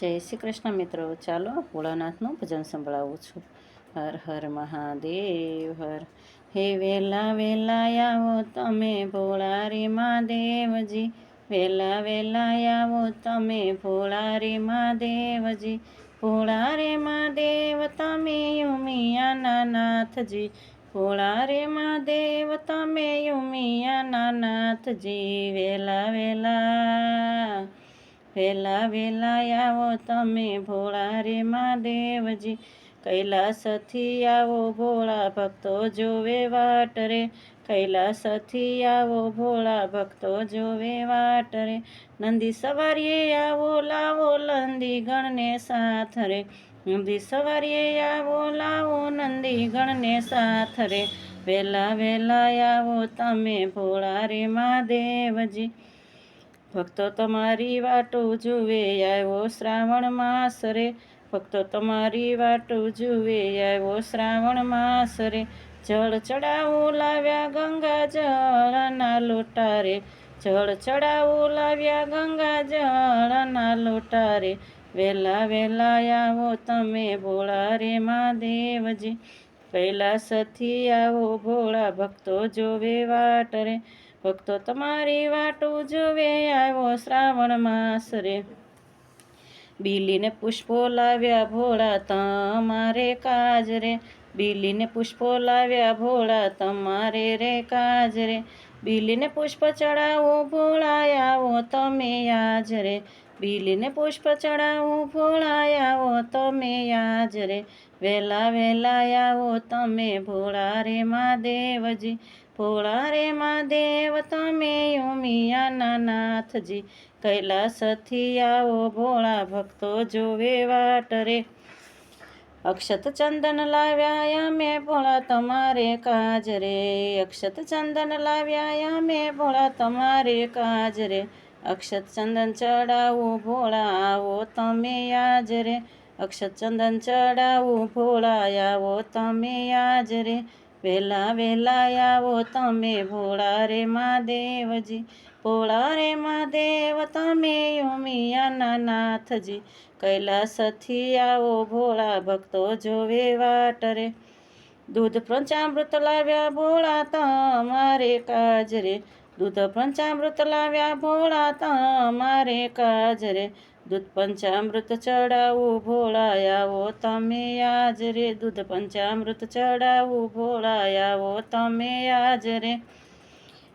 જય શ્રી કૃષ્ણ મિત્રો. ચાલો ભોળાનાથનું ભજન સંભળાવું છું. હર હર મહાદેવ, હર. હે વેલા વેલા આવો તમે ભોળા રે મહાદેવજી. વેલા વેલા આવો તમે ભોળા રે મહાદેવજી. ભોળા રે મહાદેવ તમે યુમિયાના નાથજી ભોળા રે મહાદેવ તમે યુમિયાના નાથજી વેલા વેલા વેલા વેલા આવો તમે ભોળા રે મહાદેવજી કૈલાસથી આવો ભોળા ભક્તો જોવે વાટ રે, કૈલાસથી આવો ભોળા ભક્તો જોવે વાટ રે, નંદી સવારીએ આવો લાવો નંદી ગણને સાથ રે, નંદી સવારીએ આવો લાવો નંદી ગણને સાથ રે, વેલા વેલા આવો તમે ભોળા રે મહાદેવજી ભક્તો તમારી વાટો જુએ આવ્યો શ્રાવણ માસ રે. ભક્તો તમારી વાટો જુએ આવ્યો શ્રાવણ માસ રે. જળ ચડાવું લાવ્યા ગંગા જળના લોટા રે. જળ ચડાવું લાવ્યા ગંગા જળના લોટા રે. વહેલા વહેલા આવો તમે ભોળા રે મહાદેવજી કૈલાસથી આવો ભોળા ભક્તો જોવે વાટ રે. ભક્તો તમારી વાટો જોવે, આવ્યો શ્રાવણ માસ રે. બીલીને પુષ્પો લાવ્યા ભોળા તમારે કાજ રે બીલીને પુષ્પો લાવ્યા ભોળા તમારે રે કાજ રે બીલીને પુષ્પ ચડાવો ભોળા આવો તમે યાજ રે. બીલીને પુષ્પ ચડાવો ભોળા આવો તમે યાજ રે. વહેલા વહેલા આવો તમે ભોળા રે મહાદેવજી ભોળા રે મહાદેવ તમે ઉમિયાના નાથજી. કૈલાસથી આવો ભોળા ભક્તો જોવે વાટ રે. અક્ષત ચંદન લાવ્યા અમે ભોળા તમારે કાજ રે. અક્ષત ચંદન લાવ્યા અમે ભોળા તમારે કાજ રે. અક્ષત ચંદન ચડાવું ભોળા, આવો તમે આજ રે. અક્ષત ચંદન ચડાવું ભોળા, આવો તમે આજ રે. વેલા વેલા આવો તમે ભોળા રે મહાદેવજી, ભોળા રે મહાદેવ તમે યુમિયાના નાથજી, કૈલાસથી આવો ભોળા ભક્તો જોવે વાટ રે. દૂધ પંચામૃત લાવ્યા ભોળા તમારે કાજરે, દૂધ પંચામૃત લાવ્યા ભોળા તમારે કાજ રે દૂધ પંચામૃત ચડાવું ભોળા આવો તમે આજ રે. દૂધ પંચામૃત ચડાવું ભોળા આવો તમે આજ રે.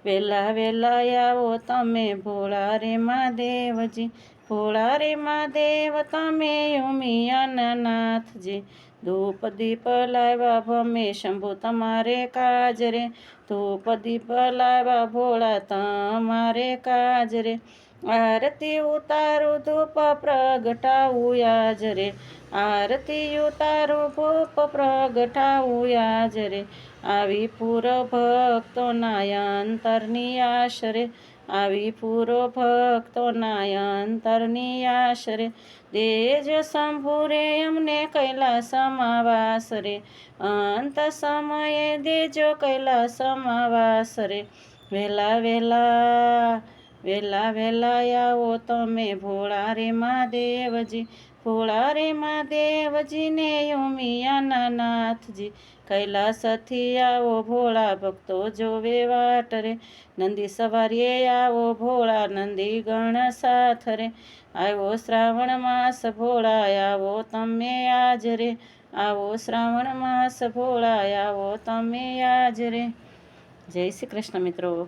વેલા વેલા આવો તમે ભોળા રે મહાદેવજી. ભોળા રે મહાદેવ, તમે ઉમિયાના નાથજી ધૂપ દીપ લાવ્યા, ભમે શંભુ તમારે કાજ રે. ધૂપ દીપ લાવ્યા, ભોળા તમારે કાજ રે. આરતી ઉતારું ધૂપ પ્રગટાવું યાજ રે. આરતી ઉતારું ભૂપ પ્રગટાવું યાજ રે. આવી પૂરો ભક્તો અંતરની આશરે આવી પૂરો ભક્તો અંતરની આશરે દેજ શંભુરે અમને કૈલાસમાં વાસ રે. અંત સમયે દેજો કૈલાસમાં વાસ રે. વેલા વેલા વેલા વેલા આવો તમે ભોળા રે મહાદેવજી ભોળા રે મહાદેવજીને યોમિયાના નાથજી. કૈલાસથી આવો ભોળા ભક્તો જોવે વાટ રે. નંદી સવારીએ આવો ભોળા નંદી ગણ સાથ રે. આવ્યો શ્રાવણ માસ ભોળા આવો તમે આજ રે. આવો શ્રાવણ માસ ભોળા આવો તમે આજ રે. જય શ્રી કૃષ્ણ મિત્રો.